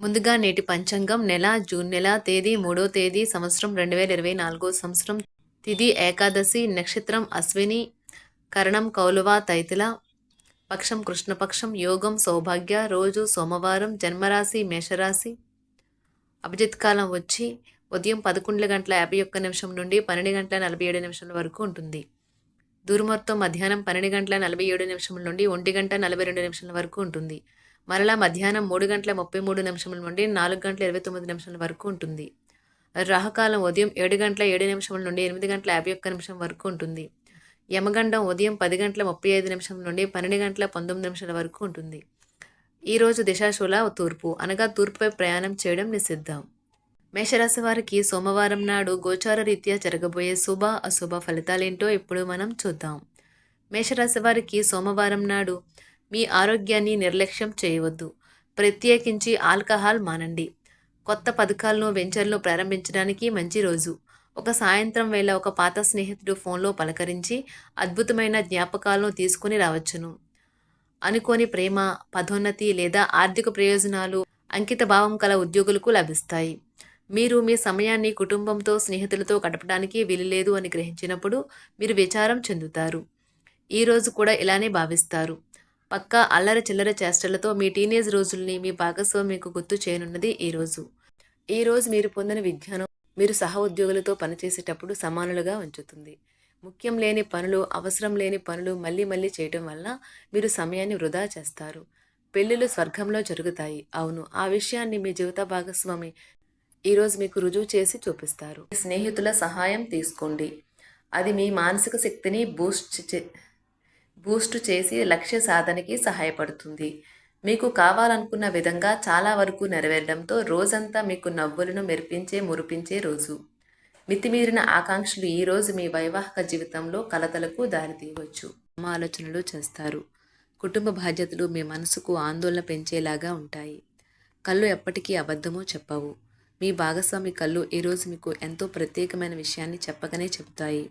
ముందుగా నేటి పంచాంగం నెల జూన్ నెల తేదీ మూడో తేదీ సంవత్సరం రెండు వేల ఇరవై నాలుగో సంవత్సరం తిది ఏకాదశి నక్షత్రం అశ్విని కరణం కౌలువ తైతిల పక్షం కృష్ణపక్షం యోగం సౌభాగ్య రోజు సోమవారం జన్మరాశి మేషరాశి. అభిజిత్ కాలం వచ్చి ఉదయం పదకొండు గంటల యాభై ఒక్క నిమిషం నుండి పన్నెండు గంటల నలభై ఏడు నిమిషాల వరకు ఉంటుంది. దూరమొత్తం మధ్యాహ్నం పన్నెండు గంటల నలభై ఏడు నిమిషం నుండి ఒంటి గంట నలభై రెండు నిమిషాల వరకు ఉంటుంది. మరలా మధ్యాహ్నం మూడు గంటల ముప్పై మూడు నిమిషముల నుండి నాలుగు గంటల ఇరవై తొమ్మిది నిమిషాల వరకు ఉంటుంది. రాహకాలం ఉదయం ఏడు గంటల ఏడు నిమిషముల నుండి ఎనిమిది గంటల యాభై ఒక్క నిమిషం వరకు ఉంటుంది. యమగండం ఉదయం పది గంటల ముప్పై ఐదు నిమిషం నుండి పన్నెండు గంటల పంతొమ్మిది నిమిషాల వరకు ఉంటుంది. ఈరోజు దిశాశూల తూర్పు అనగా తూర్పుపై ప్రయాణం చేయడం నిషిద్ధం. మేషరాశి వారికి సోమవారం నాడు గోచార రీత్యా జరగబోయే శుభ అశుభ ఫలితాలేంటో ఇప్పుడు మనం చూద్దాం. మేషరాశి వారికి సోమవారం నాడు మీ ఆరోగ్యాన్ని నిర్లక్ష్యం చేయవద్దు. ప్రత్యేకించి ఆల్కహాల్ మానండి. కొత్త పథకాలను వెంచర్లు ప్రారంభించడానికి మంచి రోజు. ఒక సాయంత్రం వేళ ఒక పాత స్నేహితుడు ఫోన్లో పలకరించి అద్భుతమైన జ్ఞాపకాలను తీసుకుని రావచ్చును. అనుకోని ప్రేమ పదోన్నతి లేదా ఆర్థిక ప్రయోజనాలు అంకిత భావం కల ఉద్యోగులకు లభిస్తాయి. మీరు మీ సమయాన్ని కుటుంబంతో స్నేహితులతో గడపడానికి వీలులేదు అని గ్రహించినప్పుడు మీరు విచారం చెందుతారు. ఈ రోజు కూడా ఇలానే భావిస్తారు. పక్కా అల్లరి చిల్లర చేష్టలతో మీ టీనేజ్ రోజుల్ని మీ భాగస్వామికు గుర్తు చేయనున్నది ఈ రోజు. మీరు పొందిన విజ్ఞానం మీరు సహ ఉద్యోగులతో పనిచేసేటప్పుడు సమానులుగా ఉంచుతుంది. ముఖ్యం లేని పనులు అవసరం లేని పనులు మళ్ళీ మళ్ళీ చేయటం వల్ల మీరు సమయాన్ని వృధా చేస్తారు. పెళ్ళిళ్ళు స్వర్గంలో జరుగుతాయి. అవును ఆ విషయాన్ని మీ జీవిత భాగస్వామి ఈరోజు మీకు రుజువు చేసి చూపిస్తారు. స్నేహితుల సహాయం తీసుకోండి. అది మీ మానసిక శక్తిని బూస్ట్ చే బూస్ట్ చేసి లక్ష్య సాధనకి సహాయపడుతుంది. మీకు కావాలనుకున్న విధంగా చాలా వరకు నెరవేరడంతో రోజంతా మీకు నవ్వులను మెరిపించే మురిపించే రోజు. మితిమీరిన ఆకాంక్షలు ఈ రోజు మీ వైవాహిక జీవితంలో కలతలకు దారితీయవచ్చు. ఆలోచనలు చేస్తారు. కుటుంబ బాధ్యతలు మీ మనసుకు ఆందోళన పెంచేలాగా ఉంటాయి. కళ్ళు ఎప్పటికీ అబద్ధమో చెప్పవు. మీ భాగస్వామి కళ్ళు ఈరోజు మీకు ఎంతో ప్రత్యేకమైన విషయాన్ని చెప్పకనే చెబుతాయి.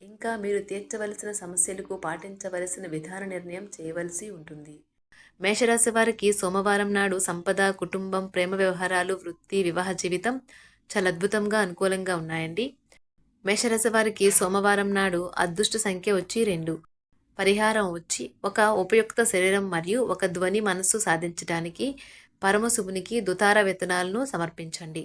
ఇంకా మీరు తీర్చవలసిన సమస్యలకు పాటించవలసిన విధాన నిర్ణయం చేయవలసి ఉంటుంది. మేషరాశి వారికి సోమవారం నాడు సంపద కుటుంబం ప్రేమ వ్యవహారాలు వృత్తి వివాహ జీవితం చాలా అద్భుతంగా అనుకూలంగా ఉన్నాయండి. మేషరాశి వారికి సోమవారం నాడు అదృష్ట సంఖ్య వచ్చి రెండు. పరిహారం వచ్చి ఒక ఉపయుక్త శరీరం మరియు ఒక ధ్వని మనస్సు సాధించడానికి పరమశుభునికి దుతార విత్తనాలను సమర్పించండి.